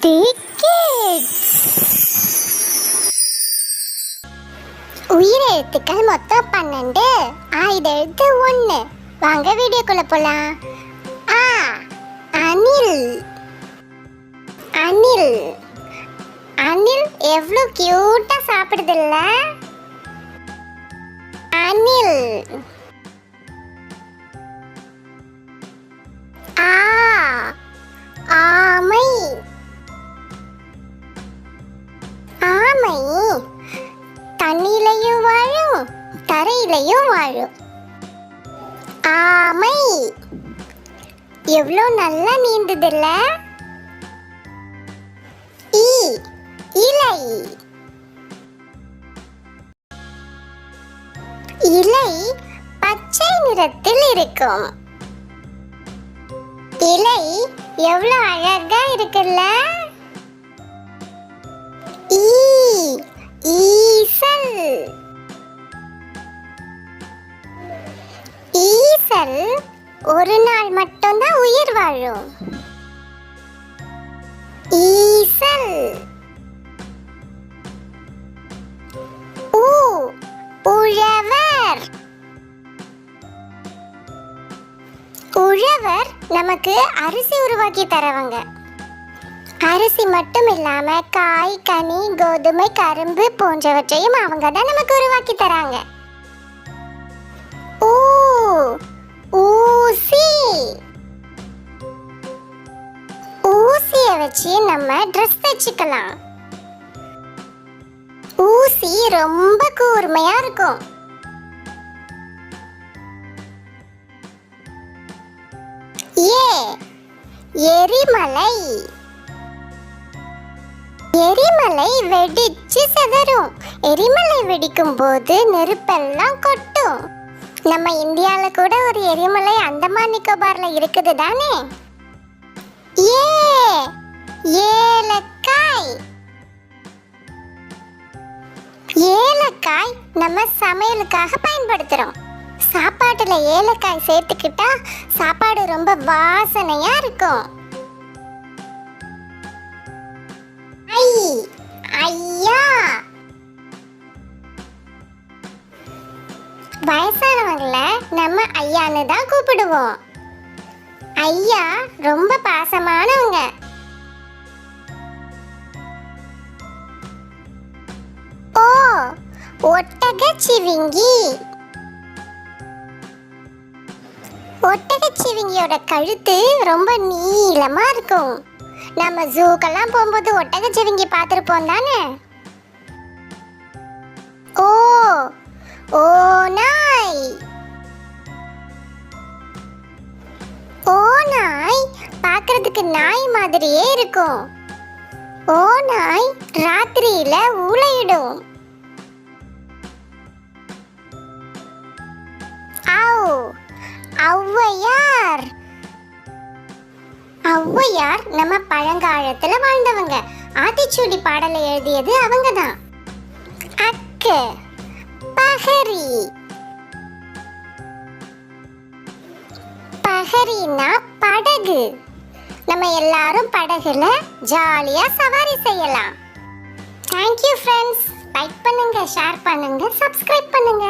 தி kids உயிர் எழுத்துக்கள் மொத்தம் பன்னெண்டு. ஆயுத எழுத்து ஒன்று வாங்க வீடியோக்குள்ள போலாம். ஆ அனில். அனில். அனில் எவ்வளோ கியூட்டா சாப்பிடுதுல்ல? அனில். தரையிலையும் வாழும். ஆமை. எவ்வளோ நல்லா நீந்ததில்ல? ஈ இலை. இலை பச்சை நிறத்தில் இருக்கும். இலை எவ்வளோ அழகா இருக்குல்ல? ஒரு நாள் மட்டும்தான் உயிர் வாழும். ஈசல். ஊ உழவர். உழவர் நமக்கு அரிசி உருவாக்கி தரவங்க. அரிசி மட்டும் இல்லாம காய் கனி கோதுமை கரும்பு போன்றவற்றையும் அவங்க தான் நமக்கு உருவாக்கி தராங்க. ஓ ஊசி. ஊசிய வச்சு நம்ம ட்ரெஸ் தச்சுக்கலாம் ஊசி ரொம்ப கூர்மையா இருக்கும். ஏ எரிமலை. எரிமலை வெடிச்சு சிதறும். எரிமலை வெடிக்கும் போது நெருப்பெல்லாம் கொட்டும். நம்ம இந்தியால கூட ஒரு எரிமலை அந்தமான் நிக்கோபார்ல இருக்குது தானே? ஏ ஏலக்காய். ஏலக்காய் நம்ம சமையலுக்காக பயன்படுத்துறோம். சாப்பாட்டுல ஏலக்காய் சேர்த்துக்கிட்டா சாப்பாடு ரொம்ப வாசனையா இருக்கும். ஐ ஐயா. ஊர்ல நம்ம ஐயான்னு தான் கூப்பிடுவோம். ஐயா ரொம்ப பாசமானவங்க. ஓ ஒட்டக சிவிங்கி. ஒட்டக சிவிங்கியோட கழுத்து ரொம்ப நீளமா இருக்கும். நம்ம ஜூக்கெல்லாம் போகும்போது ஒட்டக சிவிங்கி பார்த்துருப்போம் தானே? ஓ ஓ நாய். பார்க்கறதுக்கு நாய் மாதிரியே இருக்கும். ஓ நாய் ராத்திரியில ஊளையிடும் ஔவையார். ஔவையார் நம்ம பழங்காலத்துல வாழ்ந்தவங்க. ஆத்திச்சூடி பாடலை எழுதியது அவங்க தான் அக்கு பஹரி பஹரினா படகு. நம்ம எல்லாரும் படகுல ஜாலியா சவாரி செய்யலாம். தேங்க்யூ ஃப்ரெண்ட்ஸ் லைக் பண்ணுங்க ஷேர் பண்ணுங்க சப்ஸ்கிரைப் பண்ணுங்க.